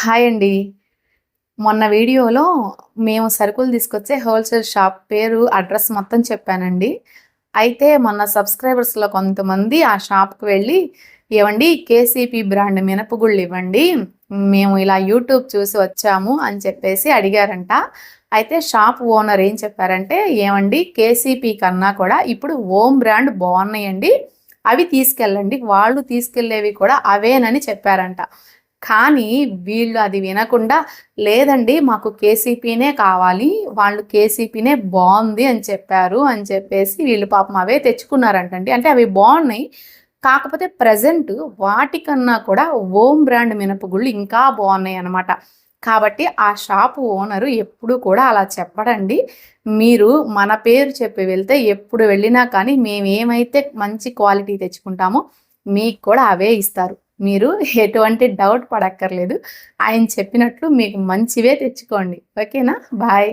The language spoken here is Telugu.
హాయ్ అండి. మొన్న వీడియోలో మేము సరుకులు తీసుకొచ్చే హోల్సేల్ షాప్ పేరు అడ్రస్ మొత్తం చెప్పానండి. అయితే మొన్న సబ్స్క్రైబర్స్లో కొంతమంది ఆ షాప్కి వెళ్ళి ఇవ్వండి కేసీపీ బ్రాండ్ మినపగుళ్ళు ఇవ్వండి మేము ఇలా యూట్యూబ్ చూసి వచ్చాము అని చెప్పేసి అడిగారంట. అయితే షాప్ ఓనర్ ఏం చెప్పారంటే ఏమండి కేసీపీ కన్నా కూడా ఇప్పుడు ఓం బ్రాండ్ బాగున్నాయండి అవి తీసుకెళ్ళండి వాళ్ళు తీసుకెళ్ళేవి కూడా అవేనని చెప్పారంట. కానీ వీళ్ళు అది వినకుండా లేదండి మాకు కేసీపీనే కావాలి వాళ్ళు కేసీపీనే బాగుంది అని చెప్పారు అని చెప్పేసి వీళ్ళు పాపం అవే తెచ్చుకున్నారంటండి. అంటే అవి బాగున్నాయి కాకపోతే ప్రజెంట్ వాటికన్నా కూడా ఓం బ్రాండ్ మినపగుళ్ళు ఇంకా బాగున్నాయి అనమాట కాబట్టి ఆ షాప్ ఓనరు ఎప్పుడు కూడా అలా చెప్పడండి. మీరు మన పేరు చెప్పి వెళ్తే ఎప్పుడు వెళ్ళినా కానీ మేము ఏమైతే మంచి క్వాలిటీ తెచ్చుకుంటామో మీకు కూడా అవే ఇస్తారు. మీరు ఎటువంటి డౌట్ పడక్కర్లేదు. ఆయన చెప్పినట్లు మీకు మంచివే తెచ్చుకోండి. ఓకేనా? బాయ్.